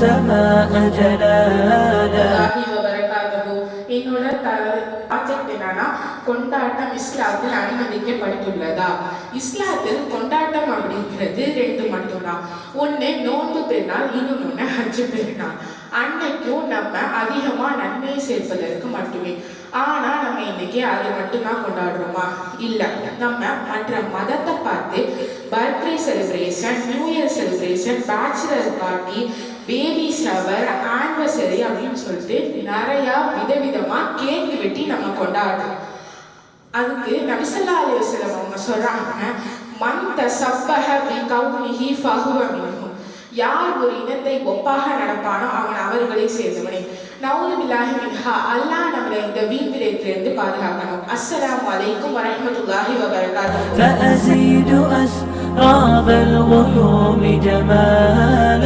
والسماء جلالا அல்லாஹி வபரகாத்துஹு. என்னோட ப்ராஜெக்ட் என்னன்னா கொண்டாட்டம் இஸ்லாத்தில் அனுமதிக்கப்பட்டுள்ளதா இஸ்லாத்தில் கொண்டாட்டம் அப்படிங்கிறது ரெண்டு மட்டும்தான் ஒன்று நோன்பு பெருநாள் இன்னொன்று ஹஜ்ஜு பெருநாள் அன்னைக்கும் நம்ம அதிகமாக நன்மையை சேர்ப்பதற்கு மட்டுமே ஆனால் நம்ம இன்னைக்கு அது மட்டும்தான் கொண்டாடுறோமா இல்லை நம்ம மற்ற மதத்தை பார்த்து birthday celebration new year celebration bachelor party baby shower anniversary அப்படின்னு சொல்லிட்டு நிறையா விதவிதமாக கேக் வெட்டி நம்ம கொண்டாடுறோம். அதுக்கு நபிசல்லா அலைவசலம் அவங்க சொல்கிறாங்க மந்த தசப்பஹ பி கௌமிஹி ஃபஹுவ மின்ஹும் யார் ஒரு இனத்தை ஒப்பாக நடப்பானோ அவன் அவர்களை சேர்ந்தவனே. நவுது பில்லாஹி மின்ஹா அல்லாஹ் நம்மளை இந்த வீண்விரயத்திலிருந்து பாதுகாக்கணும். அஸ்ஸலாமு அலைக்கும் வரஹ்மத்துல்லாஹி வபரகாத்துஹு. غاب الغيوم جمالا.